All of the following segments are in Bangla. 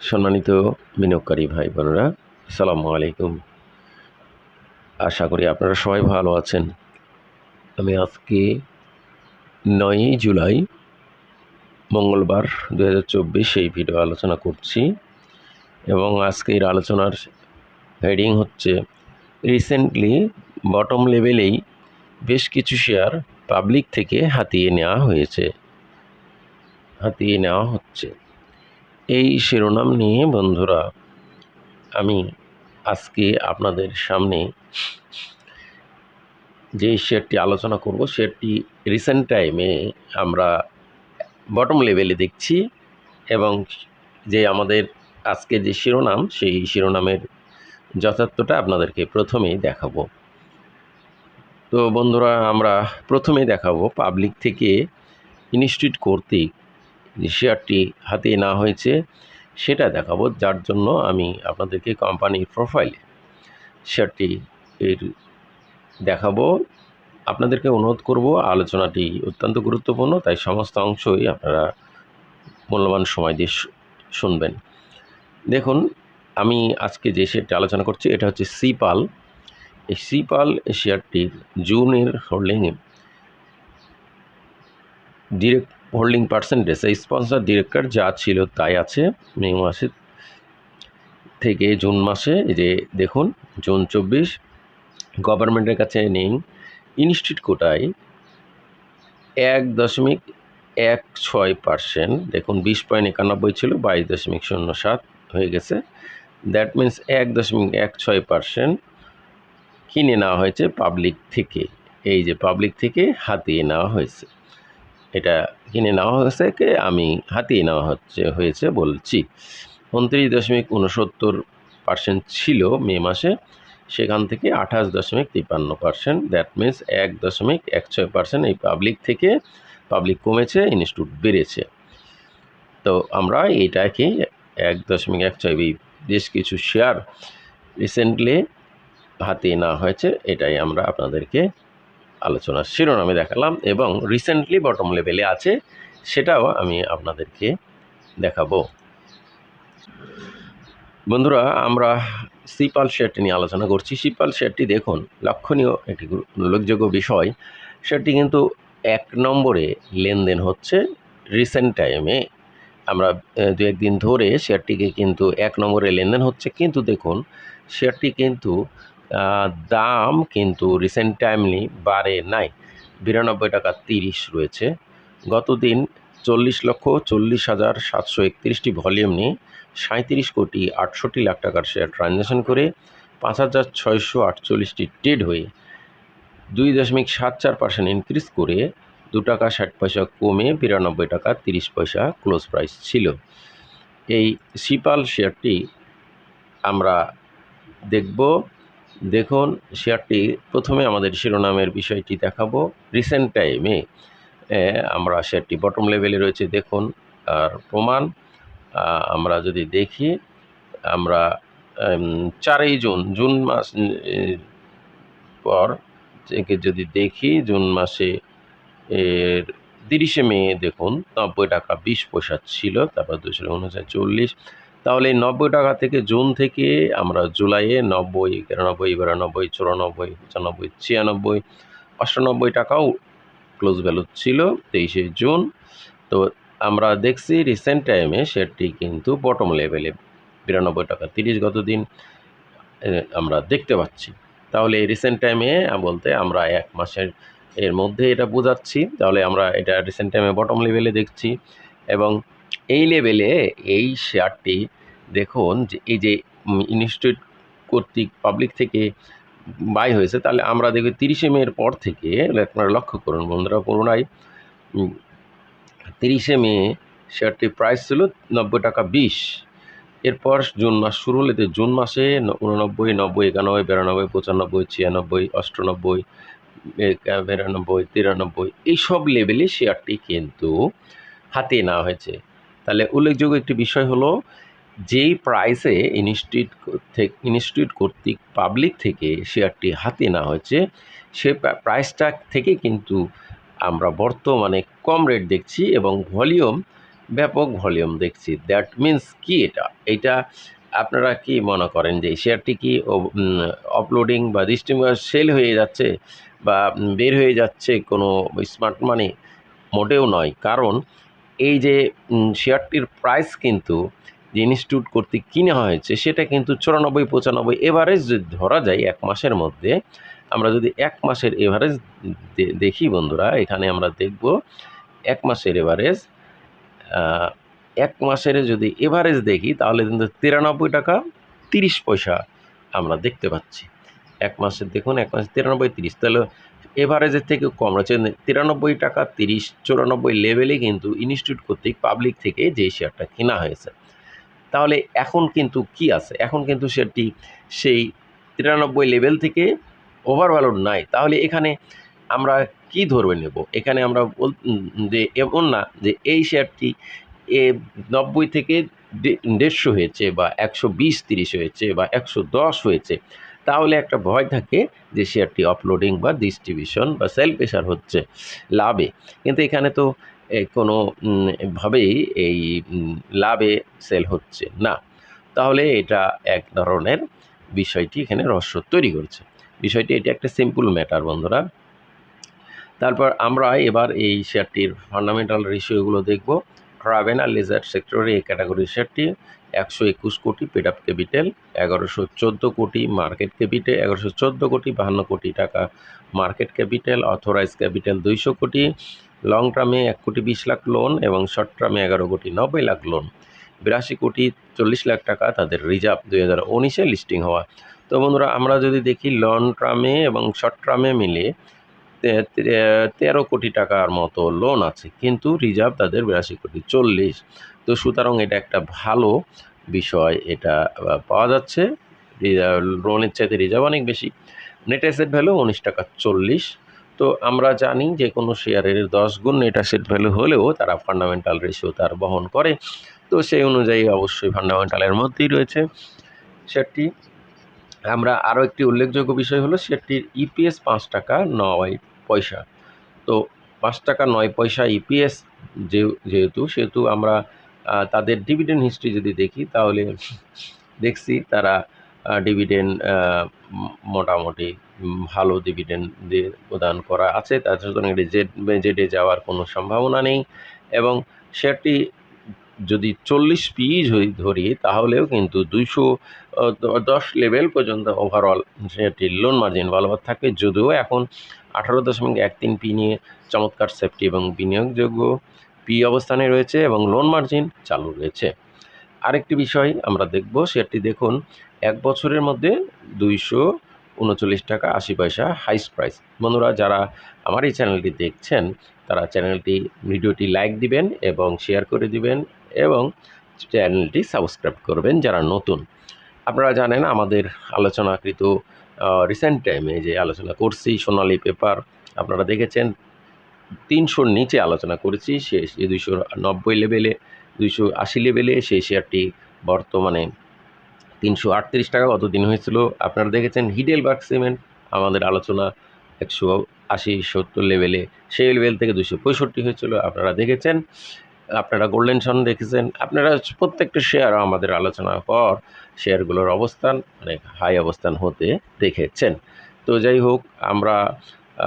সম্মানিত বিনিয়োগকারী ভাই বোনেরা, আসসালামু আলাইকুম। আশা করি আপনারা সবাই ভালো আছেন। আমি আজকে নয়ই জুলাই, মঙ্গলবার দু হাজার চব্বিশ এই ভিডিও আলোচনা করছি এবং আজকের আলোচনার হেডিং হচ্ছে রিসেন্টলি বটম লেভেলেই বেশ কিছু শেয়ার পাবলিক থেকে হাতিয়ে নেওয়া হয়েছে। হাতিয়ে নেওয়া হচ্ছে। এই শিরোনাম নিয়ে বন্ধুরা, আমি আজকে আপনাদের সামনে যে শেয়ারটি আলোচনা করব, শেয়ারটি রিসেন্ট টাইমে আমরা বটম লেভেলে দেখছি এবং যে আমাদের আজকে যে শিরোনাম, সেই শিরোনামের যথার্থটা আপনাদেরকে প্রথমেই দেখাবো। তো বন্ধুরা, আমরা প্রথমেই দেখাবো পাবলিক থেকে ইনস্টিটিউট কর্তৃক যে শেয়ারটি হাতে না হয়েছে, সেটা দেখাবো, যার জন্য আমি আপনাদেরকে কোম্পানির প্রোফাইলে শেয়ারটি এর দেখাবো। আপনাদেরকে অনুরোধ করব, আলোচনাটি অত্যন্ত গুরুত্বপূর্ণ, তাই সমস্ত অংশই আপনারা মূল্যবান সময় দিয়ে শুনবেন। দেখুন, আমি আজকে যে শেয়ারটি আলোচনা করছি, এটা হচ্ছে সিপাল এই সিপাল শেয়ারটির জুনের হোল্ডিংয়ে ডিরেক্ট হোল্ডিং পার্সেন্টেজ এই স্পন্সর ডিরেক্টর যা ছিল তাই আছে। মে মাসে থেকে জুন মাসে যে দেখুন, জুন চব্বিশ গভর্নমেন্টের কাছে নেই। ইনস্টিটিউট কোটায় এক দশমিক এক ছয় পার্সেন্ট দেখুন বিশ পয়েন্ট একানব্বই ছিল, বাইশ দশমিক শূন্য সাত হয়ে গেছে। দ্যাট মিন্স এক দশমিক এক ছয় পার্সেন্ট কিনে নেওয়া হয়েছে পাবলিক থেকে। এই যে পাবলিক থেকে হাতিয়ে নেওয়া হয়েছে। এটা কিনে নেওয়া হয়েছে, কে আমি হাতিয়ে নেওয়া হচ্ছে, হয়েছে বলছি। উনত্রিশ দশমিক উনসত্তর পার্সেন্ট ছিল মে মাসে, সেখান থেকে আঠাশ দশমিক তিপ্পান্ন পার্সেন্ট দ্যাট মিন্স এক দশমিক এক ছয় পার্সেন্ট এই পাবলিক থেকে পাবলিক কমেছে ইনস্টিটিউট বেড়েছে। তো আমরা এইটাকে এক দশমিক এক ছয় বেশ কিছু শেয়ার রিসেন্টলি হাতিয়ে নেওয়া হয়েছে, এটাই আমরা আপনাদেরকে আলোচনার শিরোনামে দেখালাম এবং রিসেন্টলি বটম লেভেলে আছে, সেটাও আমি আপনাদেরকে দেখাবো। বন্ধুরা, আমরা সিপাল শেয়ারটি নিয়ে আলোচনা করছি। সিপাল শেয়ারটি দেখুন, লক্ষণীয় একটি উল্লেখযোগ্য বিষয়। শেয়ারটি কিন্তু এক নম্বরে লেনদেন হচ্ছে রিসেন্ট টাইমে আমরা দু একদিন ধরে শেয়ারটিকে কিন্তু এক নম্বরে লেনদেন হচ্ছে। কিন্তু দেখুন শেয়ারটি কিন্তু দাম কিন্তু রিসেন্ট টাইমলি বাড়ে নাই। বিরানব্বই টাকা তিরিশ রয়েছে। গতদিন চল্লিশ লক্ষ চল্লিশ হাজার সাতশো একত্রিশটি ভলিউম নিয়ে সাঁত্রিশ কোটি আটষট্টি লাখ টাকার শেয়ার ট্রানজ্যাকশন করে পাঁচ হাজার ছয়শো আটচল্লিশটি ট্রেড হয়ে দুই দশমিক সাত চার পার্সেন্ট ইনক্রিজ করে দু টাকা ষাট পয়সা কমে বিরানব্বই টাকা তিরিশ পয়সা ক্লোজ প্রাইস ছিল। এই সিপাল শেয়ারটি আমরা দেখব। দেখুন, শেয়ারটি প্রথমে আমাদের শিরোনামের বিষয়টি দেখাবো। রিসেন্ট টাইমে আমরা শেয়ারটি বটম লেভেলে রয়েছে, দেখুন, আর প্রমাণ আমরা যদি দেখি, আমরা চারই জুন জুন মাস পর থেকে যদি দেখি, জুন মাসে এর তিরিশে মে, দেখুন, নব্বই টাকা বিশ পয়সা ছিল, তারপর দুশো উনষাট চল্লিশ তাহলে এই নব্বই টাকা থেকে জুন থেকে আমরা জুলাইয়ে নব্বই একানব্বই বিরানব্বই, চুরানব্বই, পঁচানব্বই, ছিয়ানব্বই, অষ্টানব্বই টাকাও ক্লোজ ভ্যালু ছিল তেইশে জুন। তো আমরা দেখছি রিসেন্ট টাইমে শেয়ারটি কিন্তু বটম লেভেলে বিরানব্বই টাকা তিরিশ গত দিন আমরা দেখতে পাচ্ছি। তাহলে এই রিসেন্ট টাইমে বলতে আমরা এক মাসের এর মধ্যে এটা বোঝাচ্ছি। তাহলে আমরা এটা রিসেন্ট টাইমে বটম লেভেলে দেখছি এবং এই লেভেলে এই শেয়ারটি দেখুন যে এই যে ইনস্টিটিউট কর্তৃক পাবলিক থেকে বাই হয়েছে, তাহলে আমরা দেখি তিরিশে মের পর থেকে আপনারা লক্ষ্য করুন বন্ধুরা পুরোনায় তিরিশে মে শেয়ারটির প্রাইস ছিল নব্বই টাকা বিশ। এরপর জুন মাস শুরু হলে জুন মাসে উননব্বই নব্বই, একানব্বই, বিরানব্বই, পঁচানব্বই, ছিয়ানব্বই, অষ্টানব্বই বিরানব্বই, তিরানব্বই, এইসব লেভেলে শেয়ারটি কিন্তু হাতে নেওয়া হয়েছে। তাহলে উল্লেখযোগ্য একটি বিষয় হলো, যেই প্রাইসে ইনস্টিটিউট থেকে ইনস্টিটিউট কর্তৃক পাবলিক থেকে শেয়ারটি হাতে নেওয়া হয়েছে, সে প্রাইসটা থেকে কিন্তু আমরা বর্তমানে কম রেট দেখছি এবং ভলিউম ব্যাপক ভলিউম দেখছি। দ্যাট মিন্স কি এটা? এইটা আপনারা কি মনে করেন যে শেয়ারটি কি আপলোডিং বা ডিস্ট্রিবিউটার সেল হয়ে যাচ্ছে বা বের হয়ে যাচ্ছে কোনো স্মার্ট মানি মোটেও নয়। কারণ এই যে শেয়ারটির প্রাইস কিন্তু যে ইনস্টিটিউট কর্তৃক কিনে হয়েছে, সেটা কিন্তু চুরানব্বই, পঁচানব্বই এভারেজ ধরা যায় এক মাসের মধ্যে, আমরা যদি এক মাসের এভারেজ দেখি বন্ধুরা, এখানে আমরা দেখব এক মাসের এভারেজ এক মাসের যদি এভারেজ দেখি, তাহলে কিন্তু তিরানব্বই টাকা তিরিশ পয়সা আমরা দেখতে পাচ্ছি। এক মাসের, দেখুন, এক মাসে তিরানব্বই, তিরিশ, তাহলে এভারেজের থেকে কম রয়েছে। তিরানব্বই টাকা তিরিশ, চুরানব্বই লেভেলে কিন্তু ইনস্টিটিউট কর্তৃক পাবলিক থেকে যে শেয়ারটা কেনা হয়েছে। তাহলে এখন কিন্তু কি আছে? এখন কিন্তু সেটি সেই তিরানব্বই লেভেল থেকে ওভারভ্যালুড নাই। তাহলে এখানে আমরা কি ধরবে নেব? এখানে আমরা বল যে এমন না যে এই শেয়ারটি এ নব্বই থেকে দেড়শো হয়েছে বা একশো বিশ, তিরিশ হয়েছে বা একশো দশ হয়েছে। তাহলে একটা ভয় থাকে যে শেয়ারটি আপলোডিং বা ডিস্ট্রিবিউশন বা সেল প্রেশার হচ্ছে লাভে। কিন্তু এখানে তো এ, কোনো ভাবেই এই লাভে সেল হচ্ছে না। তাহলে এটা এক ধরনের বিষয়টি এখানে রহস্য তৈরি করছে। বিষয়টি এটা একটা সিম্পল ম্যাটার বন্ধুরা। তারপর আমরা এবার এই শেয়ারটির ফান্ডামেন্টাল রেশিওগুলো দেখব। ট্রাভেল আর লেজার সেক্টরে এই ক্যাটাগরি শেয়ারটি একশো একুশ কোটি পেড আপ ক্যাপিটাল, এগারোশো চোদ্দ কোটি মার্কেট ক্যাপিটাল, এগারোশো চোদ্দ কোটি বাহান্ন কোটি টাকা মার্কেট ক্যাপিটাল অথরাইজ ক্যাপিটাল দুইশো কোটি, লং টার্মে এক কোটি বিশ লাখ লোন এবং শর্ট টার্মে এগারো কোটি নব্বই লাখ লোন। বিরাশি কোটি চল্লিশ লাখ টাকা তাদের রিজার্ভ দুই হাজার উনিশে লিস্টিং হওয়া। তো বন্ধুরা, আমরা যদি দেখি লং টার্মে এবং শর্ট টার্মে মিলে তেরো কোটি টাকার মতো লোন আছে, কিন্তু রিজার্ভ তাদের বিরাশি কোটি চল্লিশ। তো সুতরাং এটা একটা ভালো বিষয়, এটা পাওয়া যাচ্ছে। লোনের চাইতে রিজার্ভ অনেক বেশি। নেট অ্যাসেট ভ্যালু উনিশ টাকা চল্লিশ। তো আমরা জানি যে কোনো শেয়ারের দশ গুণ নেট অ্যাসেট ভ্যালু হলেও তারা ফান্ডামেন্টাল রেশিও তার বহন করে। তো সেই অনুযায়ী অবশ্যই ফান্ডামেন্টালের মধ্যেই রয়েছে শেয়ারটি আমরা আরও একটি উল্লেখযোগ্য বিষয় হলো শেয়ারটির ইপিএস পাঁচ টাকা নয় পয়সা। তো পাঁচ টাকা নয় পয়সা ইপিএস যে, যেহেতু, সেহেতু আমরা তাদের ডিভিডেন্ড হিস্ট্রি যদি দেখি, তাহলে দেখছি তারা ডিভিডেন্ড মোটামুটি ভালো ডিভিডেন্ড দিয়ে প্রদান করা আছে। তার সুতরাং এটি জেড, জেডে যাওয়ার কোনো সম্ভাবনা নেই। এবং শেয়ারটি যদি চল্লিশ পিজ ধরি, তাহলেও কিন্তু দুইশো দশ লেভেল পর্যন্ত ওভারঅল সেটির লোন মার্জিন বলবৎ থাকে। যদিও এখন আঠারো দশমিক এক তিন পি নিয়ে চমৎকার সেফটি এবং বিনিয়োগযোগ্য পি অবস্থানে রয়েছে এবং লোন মার্জিন চালু রয়েছে। আরেকটি বিষয় আমরা দেখব শেয়ারটি দেখুন, এক বছরের মধ্যে দুইশো উনচল্লিশ টাকা আশি পয়সা হাইস্ট প্রাইস বন্ধুরা, যারা আমার এই চ্যানেলটি দেখছেন, তারা চ্যানেলটি ভিডিওটি লাইক দিবেন এবং শেয়ার করে দিবেন এবং চ্যানেলটি সাবস্ক্রাইব করবেন যারা নতুন। আপনারা জানেন, আমাদের আলোচনাকৃত রিসেন্ট টাইমে যে আলোচনা করছি, সোনালি পেপার আপনারা দেখেছেন, তিনশোর নিচে আলোচনা করেছি সে দুইশো নব্বই লেভেলে দুইশো আশি লেভেলে সেই শেয়ারটি বর্তমানে তিনশো আটত্রিশ টাকা কত দিন হয়েছিল? আপনারা দেখেছেন হিডেলবার্গ সিমেন্ট আমাদের আলোচনা একশো আশি সত্তর লেভেলে সেই লেভেল থেকে দুশো পঁয়ষট্টি হয়েছিল। আপনারা দেখেছেন আপনারা গোল্ডেন সন দেখেছেন। আপনারা প্রত্যেকটা শেয়ার আমাদের আলোচনার পর শেয়ারগুলোর অবস্থান অনেক হাই অবস্থান হতে দেখেছেন। তো যাই হোক, আমরা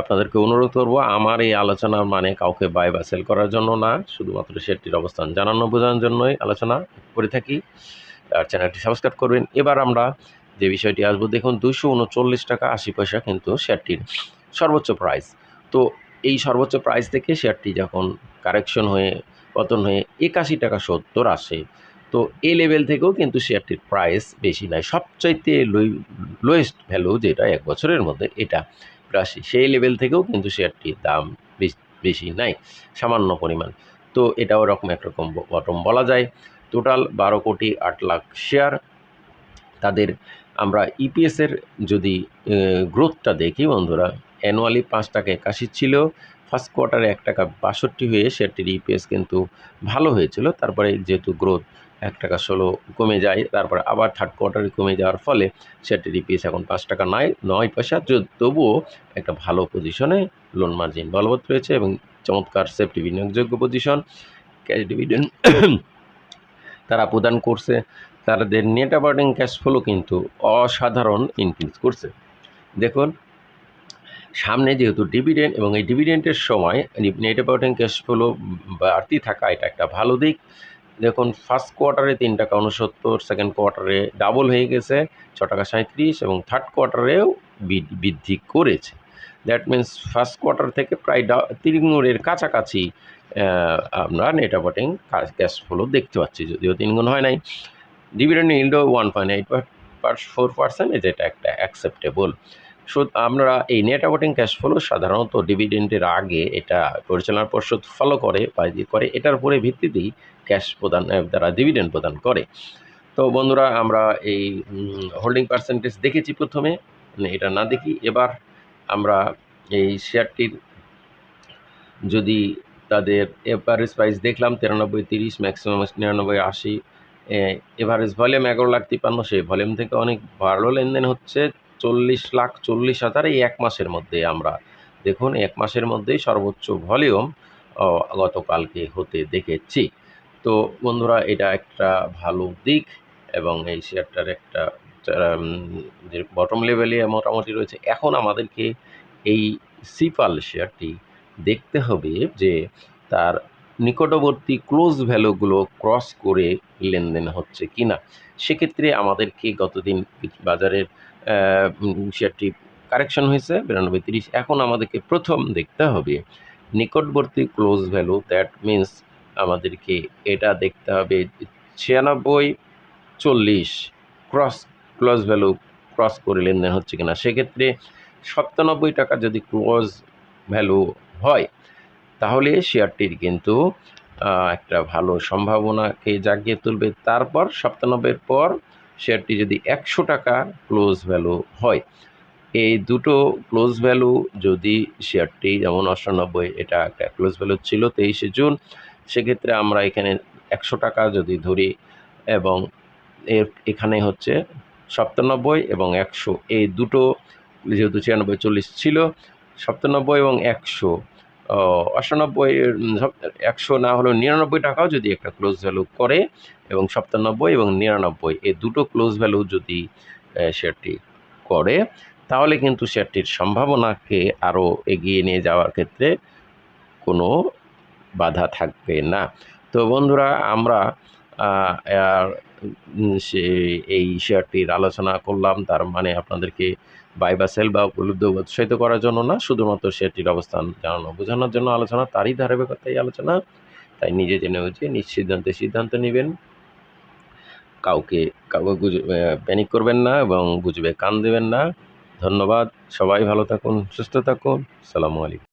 আপনাদেরকে অনুরোধ করব, আমার এই আলোচনা মানে কাউকে বাই বা সেল করার জন্য না, শুধুমাত্র শেয়ারটির অবস্থান জানানো, বোঝানোর জন্যই আলোচনা করে থাকি। আর চ্যানেলটি সাবস্ক্রাইব করবেন। এবার আমরা যে বিষয়টি আসব, দেখুন দুশো উনচল্লিশ টাকা আশি পয়সা কিন্তু শেয়ারটির সর্বোচ্চ প্রাইস তো এই সর্বোচ্চ প্রাইস থেকে শেয়ারটি যখন কারেকশন হয়ে পতন হয়ে একাশি টাকা সত্তর আসে। তো এই লেভেল থেকেও কিন্তু শেয়ারটির প্রাইস বেশি নয়, সবচাইতে লোয়েস্ট ভ্যালু যেটা এক বছরের মধ্যে, এটা বিরাশি সেই লেভেল থেকেও কিন্তু শেয়ারটির দাম বেশ- বেশি নাই, সামান্য পরিমাণ। তো এটাও এরকম একরকম বটম বলা যায়। টোটাল বারো কোটি আট লাখ শেয়ার তাদের আমরা ইপিএসের যদি গ্রোথটা দেখি বন্ধুরা অ্যানুয়ালি পাঁচ টাকা একাশি ছিল। ফার্স্ট কোয়ার্টারে এক টাকা বাষট্টি হয়ে শেয়ারটির ইপিএস কিন্তু ভালো হয়েছিল। তারপরে যেহেতু গ্রোথ এক টাকা ষোলো কমে যায়, তারপরে আবার থার্ড কোয়ার্টারে কমে যাওয়ার ফলে শেয়ারটির ইপিএস এখন পাঁচ টাকা নয় নয় পয়সা। তবুও একটা ভালো পজিশনে লোন মার্জিন বলবৎ রয়েছে এবং চমৎকার সেফটি বিনিয়োগযোগ্য পজিশন ক্যাশ ডিভিডেন্ড তারা প্রদান করছে। তাদের নেট অপারেটিং ক্যাশ ফ্লো কিন্তু অসাধারণ ইনক্রিজ করছে। দেখুন সামনে যেহেতু ডিভিডেন্ড এবং এই ডিভিডেন্টের সময় নেট অপারেটিং ক্যাশ ফ্লো বাড়তি থাকা এটা একটা ভালো দিক। দেখুন ফার্স্ট কোয়ার্টারে তিন টাকা উনসত্তর সেকেন্ড কোয়ার্টারে ডাবল হয়ে গেছে, ছ টাকা সাঁত্রিশ এবং থার্ড কোয়ার্টারেও বৃদ্ধি করেছে। দ্যাট মিন্স ফার্স্ট কোয়ার্টার থেকে প্রায় তিন গুণের কাছাকাছি আমরা নেট অপারেটিং ক্যাশ ফ্লো দেখতে পাচ্ছি, যদিও তিনগুণ হয় নাই। Dividend ইল্ডও one point eight per four percent এটা একটা অ্যাকসেপ্টেবল আমরা এই নেট অপারেটিং ক্যাশ ফ্লো সাধারণত ডিভিডেন্টের আগে এটা পরিচালনা পর্ষদ ফলো করে বা করে, এটার উপরে ভিত্তিতেই ক্যাশ প্রদান দ্বারা ডিভিডেন্ড প্রদান করে। তো বন্ধুরা, আমরা এই হোল্ডিং পার্সেন্টেজ দেখেছি প্রথমে মানে এটা না দেখি, এবার আমরা এই শেয়ারটির যদি তাদের এভারেজ প্রাইস দেখলাম, তিরানব্বই তিরিশ ম্যাক্সিমাম নিরানব্বই আশি এভারেজ ভলিউম এগারো লাখ তিপ্পান্ন, সেই ভলিউম থেকে অনেক ভালো লেনদেন হচ্ছে। চল্লিশ লাখ চল্লিশ হাজার এই এক মাসের মধ্যে আমরা দেখুন, এক মাসের মধ্যেই সর্বোচ্চ ভলিউম গতকালকে হতে দেখেছি। তো বন্ধুরা, এটা একটা ভালো দিক এবং এই শেয়ারটার একটা যে বটম লেভেলে মোটামুটি রয়েছে। এখন আমাদেরকে এই সিপাল শেয়ারটি দেখতে হবে যে তার নিকটবর্তী ক্লোজ ভ্যালুগুলো ক্রস করে লেনদেন হচ্ছে কি না সেক্ষেত্রে আমাদেরকে গতদিন বাজারের শেয়ারটি কারেকশন হয়েছে, বিরানব্বই তিরিশ। এখন আমাদেরকে প্রথম দেখতে হবে নিকটবর্তী ক্লোজ ভ্যালু। দ্যাট মিন্স আমাদেরকে এটা দেখতে হবে ছিয়ানব্বই চল্লিশ। ক্রস ক্লোজ ভ্যালু ক্রস করে লেনদেন হচ্ছে কিনা? সেক্ষেত্রে সপ্তানব্বই টাকা যদি ক্লোজ ভ্যালু হয়, তাহলে শেয়ারটির কিন্তু একটা ভালো সম্ভাবনাকে জাগিয়ে তুলবে। তারপর সপ্তানব্বইয়ের পর শেয়ারটি যদি একশো টাকা ক্লোজ ভ্যালু হয়, এই দুটো ক্লোজ ভ্যালু যদি শেয়ারটি যেমন অষ্টানব্বই এটা একটা ক্লোজ ভ্যালু ছিল তেইশে জুন, সেক্ষেত্রে আমরা এখানে একশো টাকা যদি ধরি এবং এর, এখানে হচ্ছে সপ্তানব্বই এবং একশো, এই দুটো যেহেতু ছিয়ানব্বই, চল্লিশ ছিল সপ্তানব্বই এবং একশো অষ্টানব্বই একশো না হলেও নিরানব্বই টাকাও যদি একটা ক্লোজ ভ্যালু করে এবং সপ্তানব্বই এবং নিরানব্বই, এই দুটো ক্লোজ ভ্যালু যদি শেয়ারটি করে, তাহলে কিন্তু শেয়ারটির সম্ভাবনাকে আরও এগিয়ে নিয়ে যাওয়ার ক্ষেত্রে কোনো বাধা থাকবে না। তো বন্ধুরা, আমরা এই শেয়ারটির আলোচনা করলাম, তার মানে আপনাদেরকে বাই বা সেল বা উপলব্ধ উৎসাহিত করার জন্য না, শুধুমাত্র শেয়ারটির অবস্থান জানানো, বোঝানোর জন্য আলোচনা, তারই ধারাবাহিকতা এই আলোচনা, তাই নিজে জেনে বুঝে নিজ সিদ্ধান্তে সিদ্ধান্ত নেবেন। কাউকে কাউকে প্যানিক করবেন না এবং বুঝবে, কান দেবেন না। ধন্যবাদ, সবাই ভালো থাকুন, সুস্থ থাকুন, সালামু আলাইকুম।